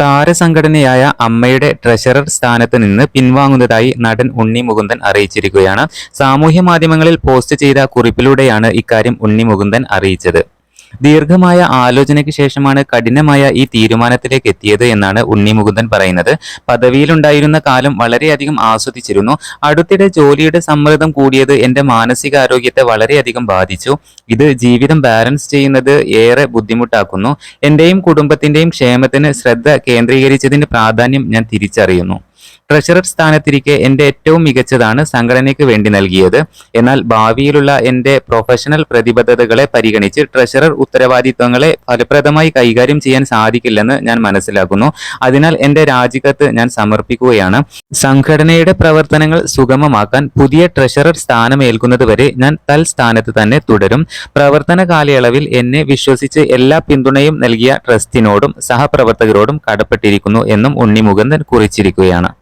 താരസംഘടനയായ അമ്മയുടെ ട്രഷറർ സ്ഥാനത്ത് നിന്ന് പിൻവാങ്ങുന്നതായി നടൻ ഉണ്ണി മുകുന്ദൻ അറിയിച്ചിരിക്കുകയാണ്. സാമൂഹ്യ മാധ്യമങ്ങളിൽ പോസ്റ്റ് ചെയ്ത കുറിപ്പിലൂടെയാണ് ഇക്കാര്യം ഉണ്ണി മുകുന്ദൻ അറിയിച്ചത്. ദീർഘമായ ആലോചനയ്ക്ക് ശേഷമാണ് കഠിനമായ ഈ തീരുമാനത്തിലേക്ക് എത്തിയത് എന്നാണ് ഉണ്ണി മുകുന്ദൻ പറയുന്നത്. പദവിയിലുണ്ടായിരുന്ന കാലം വളരെയധികം ആസ്വദിച്ചിരുന്നു. അടുത്തിടെ ജോലിയുടെ സമ്മർദ്ദം കൂടിയത് എന്റെ മാനസികാരോഗ്യത്തെ വളരെയധികം ബാധിച്ചു. ഇത് ജീവിതം ബാലൻസ് ചെയ്യുന്നത് ഏറെ ബുദ്ധിമുട്ടാക്കുന്നു. എന്റെയും കുടുംബത്തിന്റെയും ക്ഷേമത്തിന് ശ്രദ്ധ കേന്ദ്രീകരിച്ചതിന്റെ പ്രാധാന്യം ഞാൻ തിരിച്ചറിയുന്നു. ട്രഷറർ സ്ഥാനത്തിരിക്കെ എന്റെ ഏറ്റവും മികച്ചതാണ് സംഘടനയ്ക്ക് വേണ്ടി നൽകിയത്. എന്നാൽ ഭാവിയിലുള്ള എന്റെ പ്രൊഫഷണൽ പ്രതിബദ്ധതകളെ പരിഗണിച്ച് ട്രഷറർ ഉത്തരവാദിത്വങ്ങളെ ഫലപ്രദമായി കൈകാര്യം ചെയ്യാൻ സാധിക്കില്ലെന്ന് ഞാൻ മനസ്സിലാക്കുന്നു. അതിനാൽ എന്റെ രാജിക്കത്ത് ഞാൻ സമർപ്പിക്കുകയാണ്. സംഘടനയുടെ പ്രവർത്തനങ്ങൾ സുഗമമാക്കാൻ പുതിയ ട്രഷറർ സ്ഥാനമേൽക്കുന്നത് വരെ ഞാൻ തൽസ്ഥാനത്ത് തന്നെ തുടരും. പ്രവർത്തന കാലയളവിൽ എന്നെ വിശ്വസിച്ച് എല്ലാ പിന്തുണയും നൽകിയ ട്രസ്റ്റിനോടും സഹപ്രവർത്തകരോടും കടപ്പെട്ടിരിക്കുന്നു എന്നും ഉണ്ണി മുകുന്ദൻ കുറിച്ചിരിക്കുകയാണ്.